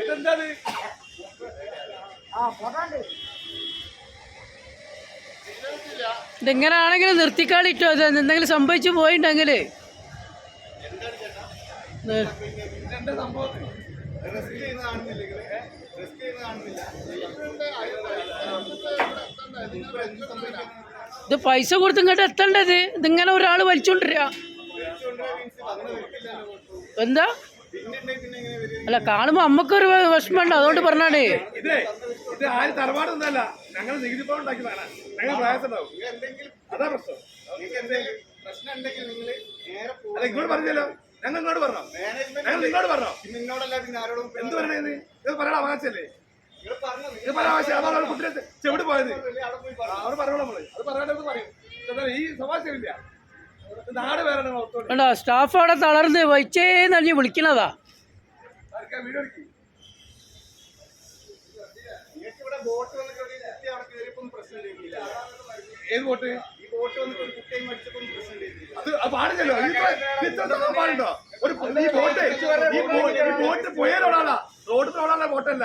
ഇതെന്താണ് ഇതിങ്ങനെ ആണെങ്കിൽ നിർത്തിക്കാളിട്ടോ. ഇത് എന്തെങ്കിലും സംഭവിച്ചു പോയിണ്ടെങ്കിൽ ഇത്. പൈസ കൊടുത്ത് ഇങ്ങോട്ട് എത്തേണ്ടത്? ഇതിങ്ങനെ ഒരാൾ വലിച്ചോണ്ടിരിക എന്താ? അല്ല കാണുമ്പോൾ അമ്മക്കൊരു വിഷമമുണ്ട്. അതുകൊണ്ട് പറഞ്ഞാണേ ഇതേ ആര് അതാ പ്രശ്നം. അല്ല ഇങ്ങോട്ട് പറഞ്ഞല്ലോ. ഇങ്ങോട്ട് എന്ത് ഇത് പറയാൻ പറയാൻ പോയത്. അവിടെ പറഞ്ഞോളൂ അത് പറയാനത് പറയും. ഈ സമാശമില്ല കണ്ടോ സ്റ്റാഫ് അവിടെ തളർന്ന് വച്ചേന്നറിഞ്ഞ് വിളിക്കണതാ. ഏത് ബോട്ട്? അത് പാടില്ലല്ലോ. ഇത്ര പാടുണ്ടോ ഒരു ഈ ബോട്ട് ഈ ബോട്ട് ഈ ബോട്ട് പോയാലോടാ റോഡിൽ ഓടാനുള്ള ബോട്ടല്ല.